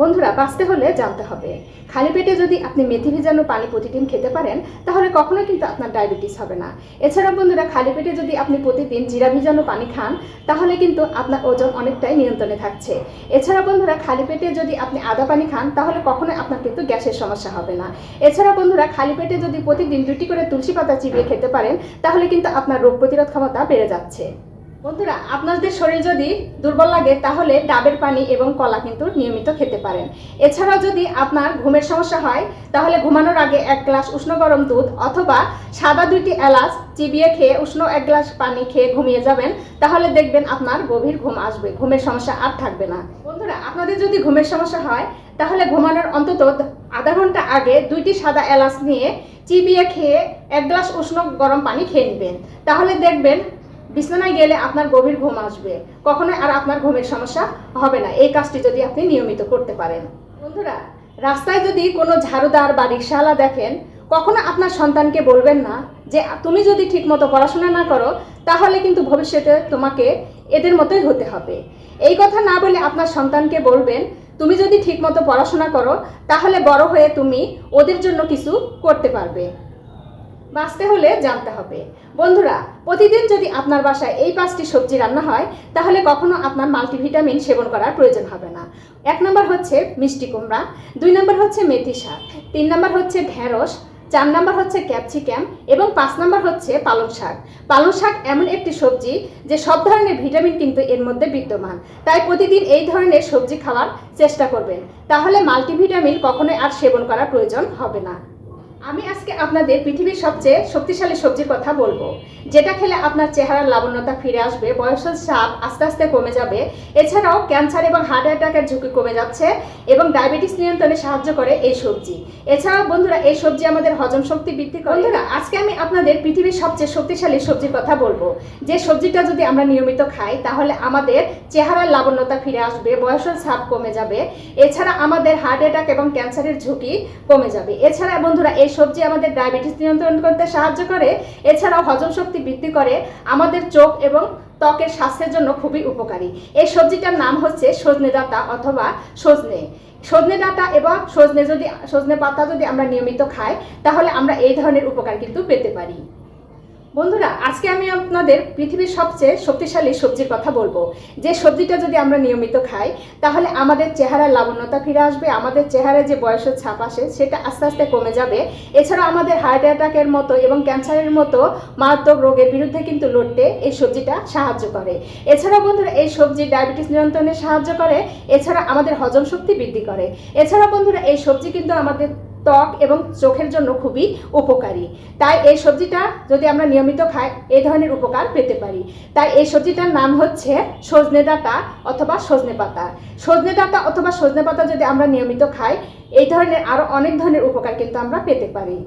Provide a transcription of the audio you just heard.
বন্ধুরা, বাঁচতে হলে জানতে হবে। খালি পেটে যদি আপনি মেথি ভেজানো পানি প্রতিদিন খেতে পারেন, তাহলে কখনোই কিন্তু আপনার ডায়াবেটিস হবে না। এছাড়া বন্ধুরা, খালি পেটে যদি আপনি প্রতিদিন জিরা ভিজানো পানি খান, তাহলে কিন্তু আপনার ওজন অনেকটাই নিয়ন্ত্রণে থাকছে। এছাড়া বন্ধুরা, খালি পেটে যদি আপনি আদা পানি খান, তাহলে কখনোই আপনার কিন্তু গ্যাসের সমস্যা হবে না। এছাড়া বন্ধুরা, খালি পেটে যদি প্রতিদিন দুটি করে তুলসী পাতা চিবিয়ে খেতে পারেন, তাহলে কিন্তু আপনার রোগ প্রতিরোধ ক্ষমতা বেড়ে যাচ্ছে। বন্ধুরা, আপনাদের শরীর যদি দুর্বল লাগে, তাহলে ডাবের পানি এবং কলা কিন্তু নিয়মিত খেতে পারেন। এছাড়াও যদি আপনার ঘুমের সমস্যা হয়, তাহলে ঘুমানোর আগে এক গ্লাস উষ্ণ গরম দুধ অথবা সাদা দুইটি এলাচ চিবিয়ে খেয়ে উষ্ণ এক গ্লাস পানি খেয়ে ঘুমিয়ে যাবেন। তাহলে দেখবেন আপনার গভীর ঘুম আসবে, ঘুমের সমস্যা আর থাকবে না। বন্ধুরা, আপনাদের যদি ঘুমের সমস্যা হয়, তাহলে ঘুমানোর অন্তত আধা ঘণ্টা আগে দুইটি সাদা এলাচ নিয়ে চিবিয়ে খেয়ে এক গ্লাস উষ্ণ গরম পানি খেয়ে নেবেন। তাহলে দেখবেন বিছানায় গেলে আপনার গভীর ঘুম আসবে। কখনোই আর আপনার ঘুমের সমস্যা হবে না। এই কাজটি যদি আপনি নিয়মিত করতে পারেন। বন্ধুরা, রাস্তায় যদি কোনো ঝাড়ুদার বা রিক্সাওয়ালা দেখেন, কখনো আপনার সন্তানকে বলবেন না যে, তুমি যদি ঠিকমতো পড়াশোনা না করো, তাহলে কিন্তু ভবিষ্যতে তোমাকে এদের মতোই হতে হবে। এই কথা না বলে আপনার সন্তানকে বলবেন, তুমি যদি ঠিকমতো পড়াশোনা করো, তাহলে বড় হয়ে তুমি ওদের জন্য কিছু করতে পারবে। বাঁচতে হলে জানতে হবে। বন্ধুরা, প্রতিদিন যদি আপনার বাসায় এই পাঁচটি সবজি রান্না হয়, তাহলে কখনো আপনার মাল্টিভিটামিন সেবন করার প্রয়োজন হবে না। এক নম্বর হচ্ছে মিষ্টি কুমড়া, দুই নম্বর হচ্ছে মেথি শাক, তিন নম্বর হচ্ছে ঢেঁড়স, চার নম্বর হচ্ছে ক্যাপসিকাম এবং পাঁচ নম্বর হচ্ছে পালং শাক। পালং শাক এমন একটি সবজি যে সব ধরনের ভিটামিন কিন্তু এর মধ্যে বিদ্যমান। তাই প্রতিদিন এই ধরনের সবজি খাওয়ার চেষ্টা করবেন। তাহলে মাল্টিভিটামিন কখনোই আর সেবন করার প্রয়োজন হবে না। আমি আজকে আপনাদের পৃথিবীর সবচেয়ে শক্তিশালী সবজির কথা বলব। যেটা খেলে আপনার চেহারার লাবণ্যতা ফিরে আসবে, বয়সের চাপ আস্তে আস্তে কমে যাবে। এছাড়াও ক্যান্সার এবং হার্ট অ্যাটাকের ঝুঁকি কমে যাচ্ছে এবং ডায়াবেটিস নিয়ন্ত্রণে সাহায্য করে এই সবজি। এছাড়াও বন্ধুরা, এই সবজি আমাদের হজম শক্তি বৃদ্ধি করে। বন্ধুরা, আজকে আমি আপনাদের পৃথিবীর সবচেয়ে শক্তিশালী সবজির কথা বলব। যে সবজিটা যদি আমরা নিয়মিত খাই, তাহলে আমাদের চেহারার লাবণ্যতা ফিরে আসবে, বয়সের ছাপ কমে যাবে। এছাড়া আমাদের হার্ট অ্যাটাক এবং ক্যান্সারের ঝুঁকি কমে যাবে। এছাড়া বন্ধুরা, এই সবজি আমাদের ডায়াবেটিস নিয়ন্ত্রণ করতে সাহায্য করে। এছাড়াও হজম শক্তি বৃদ্ধি করে। আমাদের চোখ এবং ত্বকের স্বাস্থ্যের জন্য খুবই উপকারী। এই সবজিটার নাম হচ্ছে সজনে ডাঁটা অথবা সজনে। সজনে ডাঁটা এবং সজনে যদি সজনে পাতা যদি আমরা নিয়মিত খাই, তাহলে আমরা এই ধরনের উপকার কিন্তু পেতে পারি। বন্ধুরা, আজকে আমি আপনাদের পৃথিবীর সবচেয়ে শক্তিশালী সবজির কথা বলব। যে সবজিটা যদি আমরা নিয়মিত খাই, তাহলে আমাদের চেহারার লাবণ্যতা ফিরে আসবে, আমাদের চেহারায় যে বয়সের ছাপ আসে, সেটা আস্তে আস্তে কমে যাবে। এছাড়া আমাদের হার্ট অ্যাটাকের মতো এবং ক্যান্সারের মতো মারাত্মক রোগের বিরুদ্ধে কিন্তু লড়তে এই সবজিটা সাহায্য করে। এছাড়া বন্ধুরা, এই সবজি ডায়াবেটিস নিয়ন্ত্রণে সাহায্য করে, এছাড়া আমাদের হজম শক্তি বৃদ্ধি করে। এছাড়া বন্ধুরা, এই সবজি কিন্তু আমাদের ত্বক এবং চোখের জন্য খুবই উপকারী। তাই এই সবজিটা যদি আমরা নিয়মিত খাই এই ধরনের উপকার পেতে পারি। তাই এই সবজিটার নাম হচ্ছে সজনে ডাঁটা অথবা সজনে পাতা। সজনে ডাঁটা অথবা সজনে পাতা যদি আমরা নিয়মিত খাই, এই ধরনের আরও অনেক ধরনের উপকার কিন্তু আমরা পেতে পারি।